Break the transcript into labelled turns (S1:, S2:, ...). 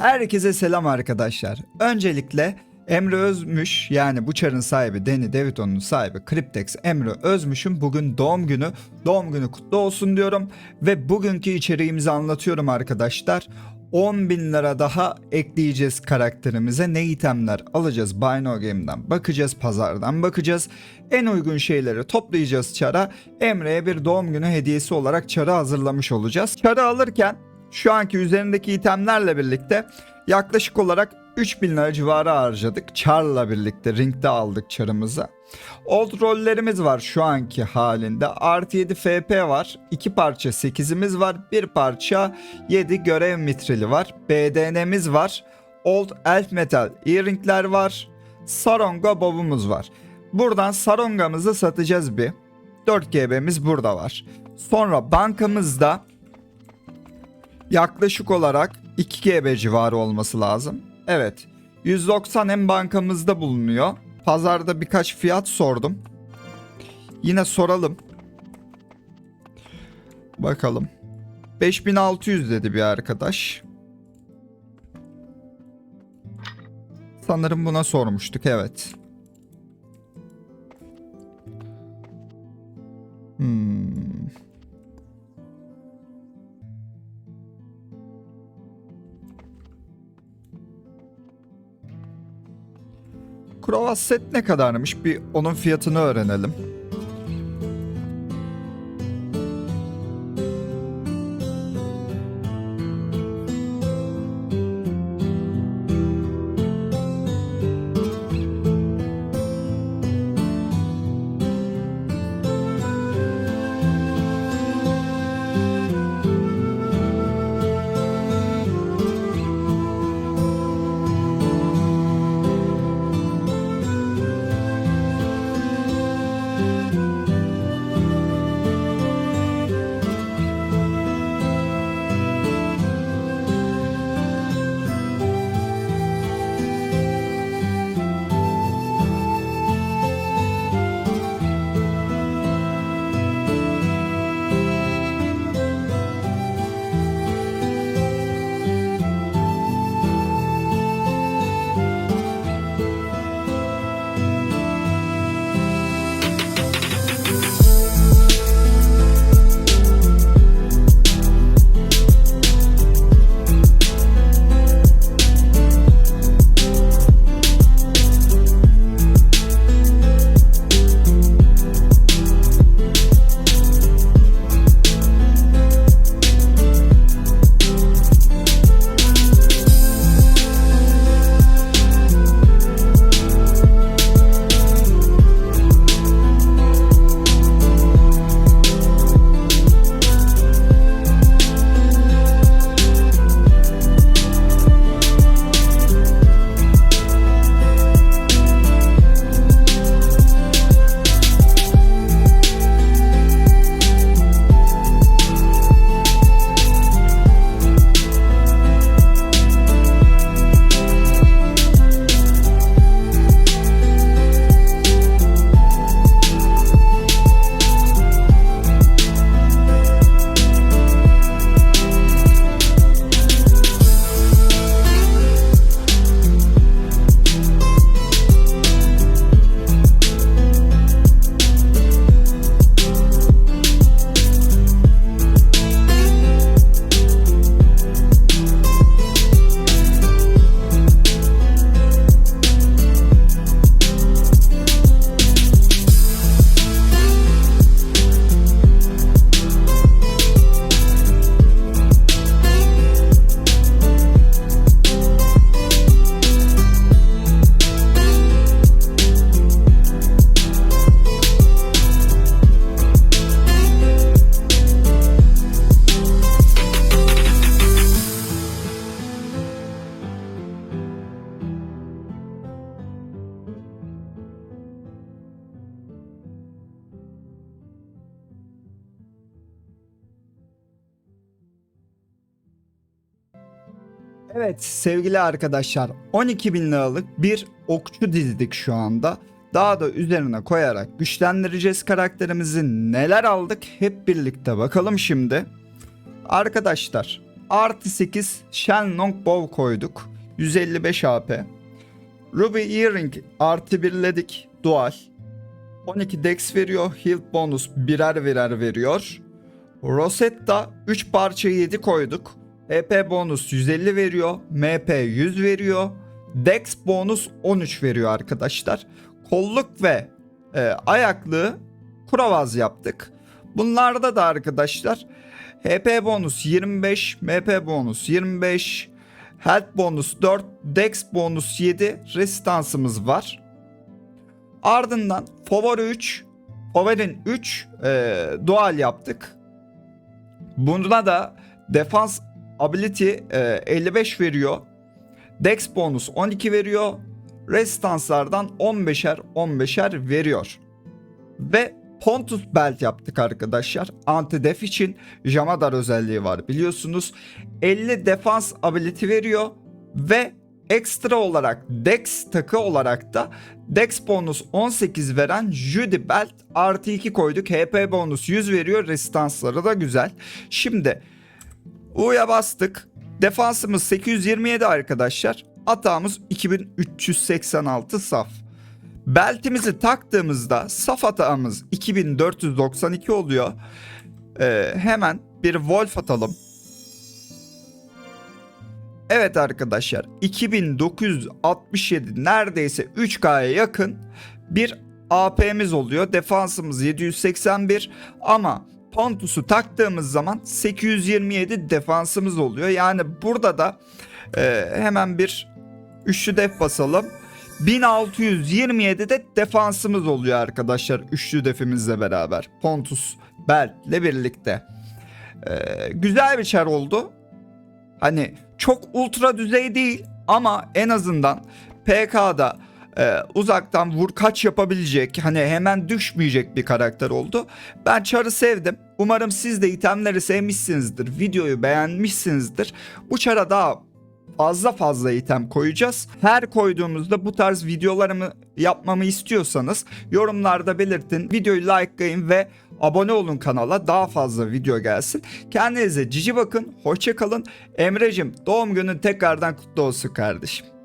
S1: Herkese selam arkadaşlar. Öncelikle Emre Özmüş yani bu çarın sahibi Danny DeVito'nun sahibi Cryptex Emre Özmüş'ün bugün doğum günü. Doğum günü kutlu olsun diyorum. Ve bugünkü içeriğimizi anlatıyorum arkadaşlar. 10 bin lira daha ekleyeceğiz karakterimize. Ne itemler alacağız Buy No Game'den bakacağız, pazardan bakacağız. En uygun şeyleri toplayacağız çara. Emre'ye bir doğum günü hediyesi olarak çarı hazırlamış olacağız. Çarı alırken şu anki üzerindeki itemlerle birlikte yaklaşık olarak 3000 lira civarı harcadık. Char'la birlikte ringde aldık çarımızı. Old rollerimiz var şu anki halinde. Artı 7 FP var. 2 parça 8'imiz var. 1 parça 7 görev mitrili var. BDN'miz var. Old Elf Metal earringler var. Saronga bobumuz var. Buradan Saronga'mızı satacağız bir. 4 GB'miz burada var. Sonra bankamızda yaklaşık olarak 2 GB civarı olması lazım. Evet. 190 hem bankamızda bulunuyor. Pazarda birkaç fiyat sordum. Yine soralım. Bakalım. 5600 dedi bir arkadaş. Sanırım buna sormuştuk evet. Krovas set ne kadarmış? Bir onun fiyatını öğrenelim. Evet sevgili arkadaşlar 12 bin liralık bir okçu dizdik şu anda. Daha da üzerine koyarak güçlendireceğiz karakterimizi. Neler aldık hep birlikte bakalım şimdi. Arkadaşlar artı 8 Shenlong Bow koyduk. 155 AP. Ruby Earring artı birledik. Dual. 12 dex veriyor. Health bonus birer birer veriyor. Rosetta 3 parça 7 koyduk. EP bonus 150 veriyor. MP 100 veriyor. Dex bonus 13 veriyor arkadaşlar. Kolluk ve e, ayaklığı kuravaz yaptık. Bunlarda da arkadaşlar HP bonus 25, MP bonus 25, Health bonus 4, Dex bonus 7, Resistansımız var. Ardından Favori 3, Favorin 3 e, dual yaptık. Bunda da Defense Ability e, 55 veriyor. Dex bonus 12 veriyor. Resistanslardan 15'er 15'er veriyor. Ve Pontus Belt yaptık arkadaşlar. Anti def için Jamadar özelliği var biliyorsunuz. 50 defans ability veriyor ve ekstra olarak Dex takı olarak da Dex bonus 18 veren Judy Belt artı 2 koyduk. HP bonus 100 veriyor. Resistansları da güzel. Şimdi U'ya bastık. Defansımız 827 arkadaşlar. Atağımız 2386 saf. Beltimizi taktığımızda saf atağımız 2492 oluyor. Ee, hemen bir Wolf atalım. Evet arkadaşlar 2967 neredeyse 3K'ya yakın bir AP'miz oluyor. Defansımız 781 ama Pontus'u taktığımız zaman 827 defansımız oluyor. Yani burada da e, hemen bir üçlü def basalım. 1627 de defansımız oluyor arkadaşlar üçlü defimizle beraber. Pontus Belt'le birlikte. Ee, güzel bir çar oldu. Hani çok ultra düzey değil ama en azından PK'da e, uzaktan vur kaç yapabilecek hani hemen düşmeyecek bir karakter oldu. Ben Char'ı sevdim. Umarım siz de itemleri sevmişsinizdir. Videoyu beğenmişsinizdir. Bu Char'a daha fazla fazla item koyacağız. Her koyduğumuzda bu tarz videolarımı yapmamı istiyorsanız yorumlarda belirtin. Videoyu likelayın ve abone olun kanala daha fazla video gelsin. Kendinize cici bakın. Hoşça kalın. Emre'cim doğum günün tekrardan kutlu olsun kardeşim.